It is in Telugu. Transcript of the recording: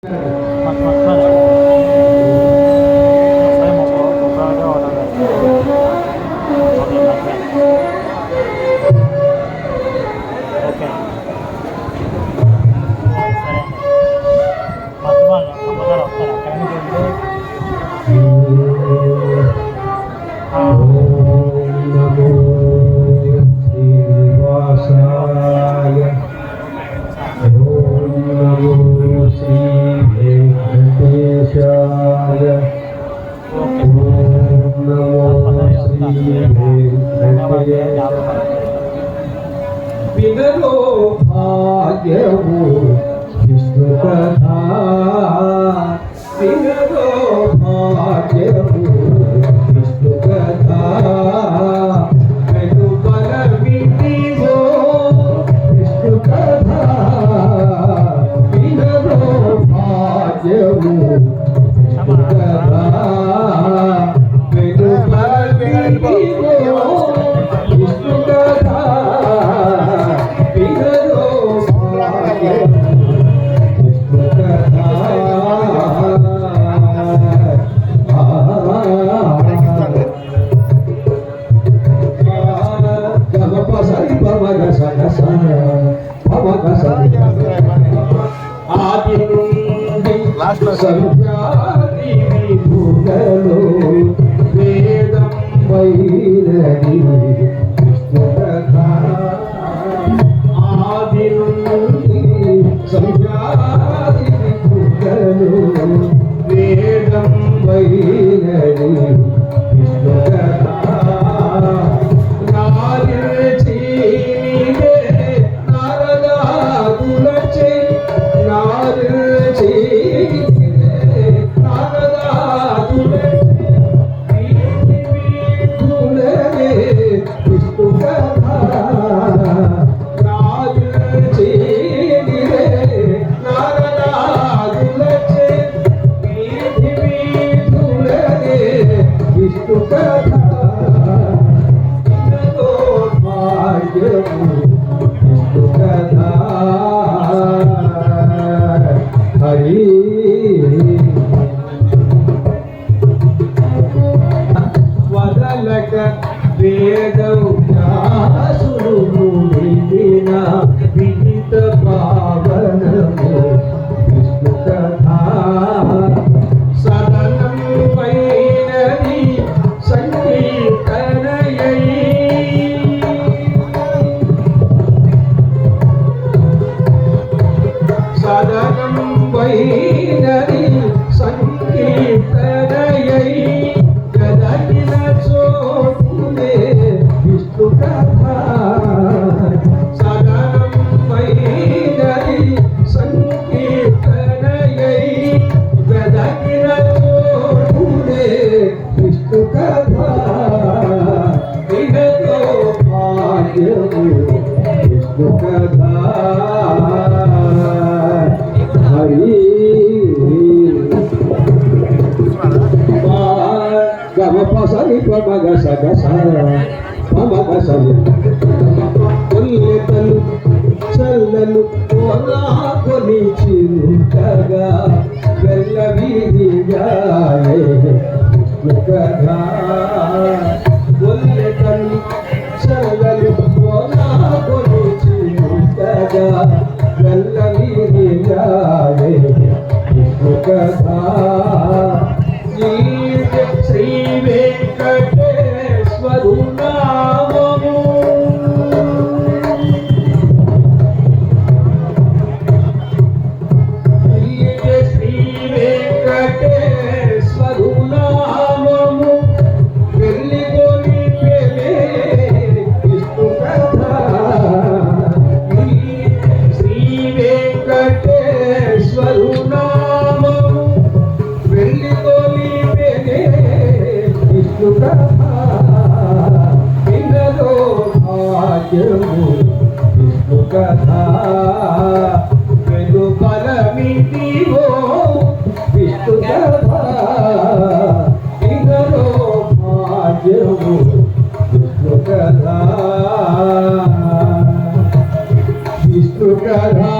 对，快快，వినలో భాగ్యము విష్ణు కథా వినలో భాగ్యము విష్ణు కథా వెలుపల వినివో విష్ణు కథా వినలో భాగ్యము నుండి సంధ్యాది విభుగలో విష్ణు சங்கீதனையை సరి పసరి పమగ సగ పమగ సరి కొల్లెతలు చల్లలు కోలా కొని చిరుకగా వెళ్ళ వీధిగాయే చల్లలు కోలా కొని చిరుకగా వెళ్ళ వీధిగాయే కదా వెలు పరమిటివో విష్ణు కదా ఇందరో భాగ్యము విష్ణు కదా విష్ణు కదా